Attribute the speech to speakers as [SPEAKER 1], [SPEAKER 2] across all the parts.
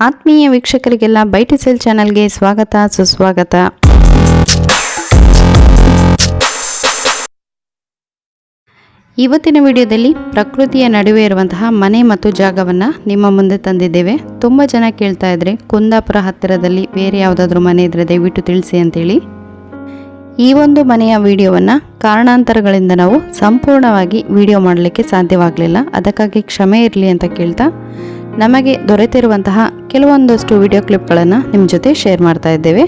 [SPEAKER 1] ಆತ್ಮೀಯ ವೀಕ್ಷಕರಿಗೆಲ್ಲ ಬೈಟಿ ಸೆಲ್ ಚಾನಲ್ಗೆ ಸ್ವಾಗತ, ಸುಸ್ವಾಗತ. ಇವತ್ತಿನ ವಿಡಿಯೋದಲ್ಲಿ ಪ್ರಕೃತಿಯ ನಡುವೆ ಇರುವಂತಹ ಮನೆ ಮತ್ತು ಜಾಗವನ್ನು ನಿಮ್ಮ ಮುಂದೆ ತಂದಿದ್ದೇವೆ. ತುಂಬ ಜನ ಕೇಳ್ತಾ ಇದ್ರೆ ಕುಂದಾಪುರ ಹತ್ತಿರದಲ್ಲಿ ಬೇರೆ ಯಾವುದಾದ್ರೂ ಮನೆ ಇದ್ರೆ ದಯವಿಟ್ಟು ತಿಳಿಸಿ ಅಂತೇಳಿ. ಈ ಒಂದು ಮನೆಯ ವಿಡಿಯೋವನ್ನು ಕಾರಣಾಂತರಗಳಿಂದ ನಾವು ಸಂಪೂರ್ಣವಾಗಿ ವಿಡಿಯೋ ಮಾಡಲಿಕ್ಕೆ ಸಾಧ್ಯವಾಗಲಿಲ್ಲ. ಅದಕ್ಕಾಗಿ ಕ್ಷಮೆ ಇರಲಿ ಅಂತ ಕೇಳ್ತಾ ನಮಗೆ ದೊರೆತಿರುವಂತಹ ಕೆಲವೊಂದಷ್ಟು ವಿಡಿಯೋ ಕ್ಲಿಪ್ಗಳನ್ನು ನಿಮ್ಮ ಜೊತೆ ಶೇರ್ ಮಾಡ್ತಾ ಇದ್ದೇವೆ.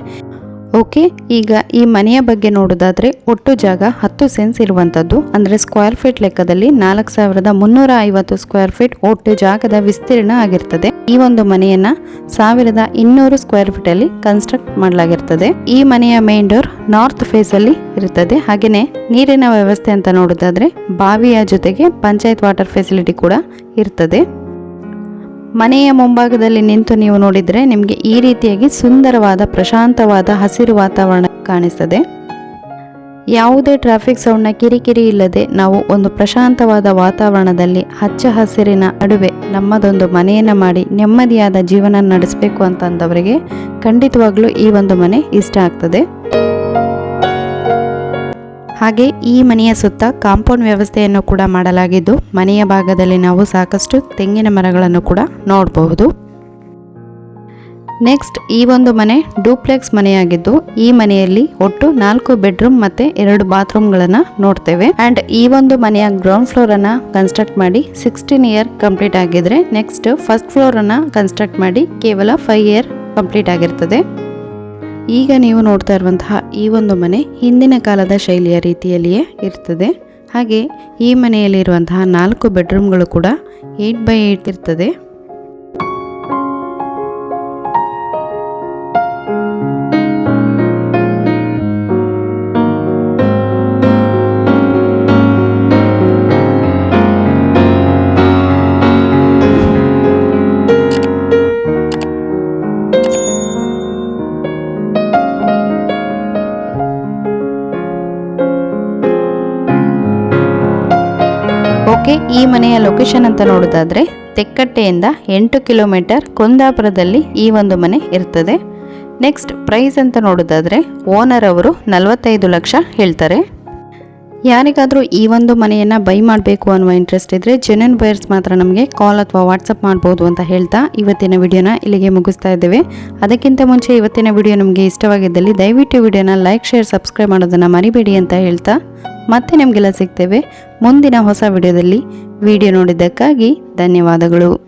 [SPEAKER 1] ಓಕೆ ಈಗ ಈ ಮನೆಯ ಬಗ್ಗೆ ನೋಡೋದಾದರೆ ಒಟ್ಟು ಜಾಗ ಹತ್ತು ಸೆನ್ಸ್ ಇರುವಂಥದ್ದು ಅಂದರೆ ಸ್ಕ್ವೇರ್ ಫೀಟ್ ಲೆಕ್ಕದಲ್ಲಿ ನಾಲ್ಕು ಸಾವಿರದ ಮುನ್ನೂರ ಐವತ್ತು ಸ್ಕ್ವೇರ್ ಫೀಟ್ ಒಟ್ಟು ಜಾಗದ ವಿಸ್ತೀರ್ಣ ಆಗಿರ್ತದೆ. ಈ ಒಂದು ಮನೆಯನ್ನ ಸಾವಿರದ ಇನ್ನೂರು ಸ್ಕ್ವೇರ್ ಫೀಟ್ ಅಲ್ಲಿ ಕನ್ಸ್ಟ್ರಕ್ಟ್ ಮಾಡಲಾಗಿರ್ತದೆ. ಈ ಮನೆಯ ಮೇನ್ ಡೋರ್ ನಾರ್ತ್ ಫೇಸ್ ಅಲ್ಲಿ ಇರುತ್ತದೆ. ಹಾಗೆಯೇ ನೀರಿನ ವ್ಯವಸ್ಥೆ ಅಂತ ನೋಡೋದಾದ್ರೆ ಬಾವಿಯ ಜೊತೆಗೆ ಪಂಚಾಯತ್ ವಾಟರ್ ಫೆಸಿಲಿಟಿ ಕೂಡ ಇರ್ತದೆ. ಮನೆಯ ಮುಂಭಾಗದಲ್ಲಿ ನಿಂತು ನೀವು ನೋಡಿದರೆ ನಿಮಗೆ ಈ ರೀತಿಯಾಗಿ ಸುಂದರವಾದ, ಪ್ರಶಾಂತವಾದ ಹಸಿರು ವಾತಾವರಣ ಕಾಣಿಸ್ತದೆ. ಯಾವುದೇ ಟ್ರಾಫಿಕ್ ಸೌಂಡ್ನ ಕಿರಿಕಿರಿ ಇಲ್ಲದೆ ನಾವು ಒಂದು ಪ್ರಶಾಂತವಾದ ವಾತಾವರಣದಲ್ಲಿ ಹಚ್ಚ ಹಸಿರಿನ ನಡುವೆ ನಮ್ಮದೊಂದು ಮನೆಯನ್ನು ಮಾಡಿ ನೆಮ್ಮದಿಯಾದ ಜೀವನ ನಡೆಸಬೇಕು ಅಂತಂದವರಿಗೆ ಖಂಡಿತವಾಗ್ಲೂ ಈ ಒಂದು ಮನೆ ಇಷ್ಟ ಆಗ್ತದೆ. ಹಾಗೆ ಈ ಮನೆಯ ಸುತ್ತ ಕಾಂಪೌಂಡ್ ವ್ಯವಸ್ಥೆಯನ್ನು ಕೂಡ ಮಾಡಲಾಗಿದ್ದು, ಮನೆಯ ಭಾಗದಲ್ಲಿ ನಾವು ಸಾಕಷ್ಟು ತೆಂಗಿನ ಮರಗಳನ್ನು ಕೂಡ ನೋಡಬಹುದು. ನೆಕ್ಸ್ಟ್, ಈ ಒಂದು ಮನೆ ಡೂಪ್ಲೆಕ್ಸ್ ಮನೆಯಾಗಿದ್ದು, ಈ ಮನೆಯಲ್ಲಿ ಒಟ್ಟು ನಾಲ್ಕು ಬೆಡ್ರೂಮ್ ಮತ್ತೆ ಎರಡು ಬಾತ್ರೂಮ್ಗಳನ್ನು ನೋಡ್ತೇವೆ. ಅಂಡ್ ಈ ಒಂದು ಮನೆಯ ಗ್ರೌಂಡ್ ಫ್ಲೋರ್ ಕನ್ಸ್ಟ್ರಕ್ಟ್ ಮಾಡಿ ಸಿಕ್ಸ್ಟೀನ್ ಇಯರ್ ಕಂಪ್ಲೀಟ್ ಆಗಿದ್ರೆ, ನೆಕ್ಸ್ಟ್ ಫಸ್ಟ್ ಫ್ಲೋರ್ ಕನ್ಸ್ಟ್ರಕ್ಟ್ ಮಾಡಿ ಕೇವಲ ಫೈವ್ ಇಯರ್ ಕಂಪ್ಲೀಟ್ ಆಗಿರ್ತದೆ. ಈಗ ನೀವು ನೋಡ್ತಾ ಇರುವಂತಹ ಈ ಒಂದು ಮನೆ ಹಿಂದಿನ ಕಾಲದ ಶೈಲಿಯ ರೀತಿಯಲ್ಲಿಯೇ ಇರ್ತದೆ. ಹಾಗೆ ಈ ಮನೆಯಲ್ಲಿರುವಂತಹ ನಾಲ್ಕು ಬೆಡ್ರೂಮ್ಗಳು ಕೂಡ ಏಯ್ಟ್ ಬೈ ಏಯ್ಟ್ ಇರ್ತದೆ. ಓಕೆ, ಈ ಮನೆಯ ಲೊಕೇಶನ್ ಅಂತ ನೋಡೋದಾದ್ರೆ ತೆಕ್ಕಟ್ಟೆಯಿಂದ ಎಂಟು ಕಿಲೋಮೀಟರ್ ಕುಂದಾಪುರದಲ್ಲಿ ಈ ಒಂದು ಮನೆ ಇರ್ತದೆ. ನೆಕ್ಸ್ಟ್ ಪ್ರೈಸ್ ಅಂತ ನೋಡೋದಾದ್ರೆ ಓನರ್ ಅವರು ನಲವತ್ತೈದು ಲಕ್ಷ ಹೇಳ್ತಾರೆ. ಯಾರಿಗಾದರೂ ಈ ಒಂದು ಮನೆಯನ್ನು ಬೈ ಮಾಡಬೇಕು ಅನ್ನುವ ಇಂಟ್ರೆಸ್ಟ್ ಇದ್ದರೆ ಜೆನ್ಯನ್ ಬಯರ್ಸ್ ಮಾತ್ರ ನಮಗೆ ಕಾಲ್ ಅಥವಾ ವಾಟ್ಸಪ್ ಮಾಡ್ಬೋದು ಅಂತ ಹೇಳ್ತಾ ಇವತ್ತಿನ ವಿಡಿಯೋನ ಇಲ್ಲಿಗೆ ಮುಗಿಸ್ತಾ ಇದ್ದೇವೆ. ಅದಕ್ಕಿಂತ ಮುಂಚೆ ಇವತ್ತಿನ ವಿಡಿಯೋ ನಮಗೆ ಇಷ್ಟವಾಗಿದ್ದಲ್ಲಿ ದಯವಿಟ್ಟು ವಿಡಿಯೋನ ಲೈಕ್ ಶೇರ್ ಸಬ್ಸ್ಕ್ರೈಬ್ ಮಾಡೋದನ್ನು ಮರಿಬೇಡಿ ಅಂತ ಹೇಳ್ತಾ ಮತ್ತೆ ನಿಮಗೆಲ್ಲ ಸಿಗ್ತೇವೆ ಮುಂದಿನ ಹೊಸ ವಿಡಿಯೋದಲ್ಲಿ. ವಿಡಿಯೋ ನೋಡಿದ್ದಕ್ಕಾಗಿ ಧನ್ಯವಾದಗಳು.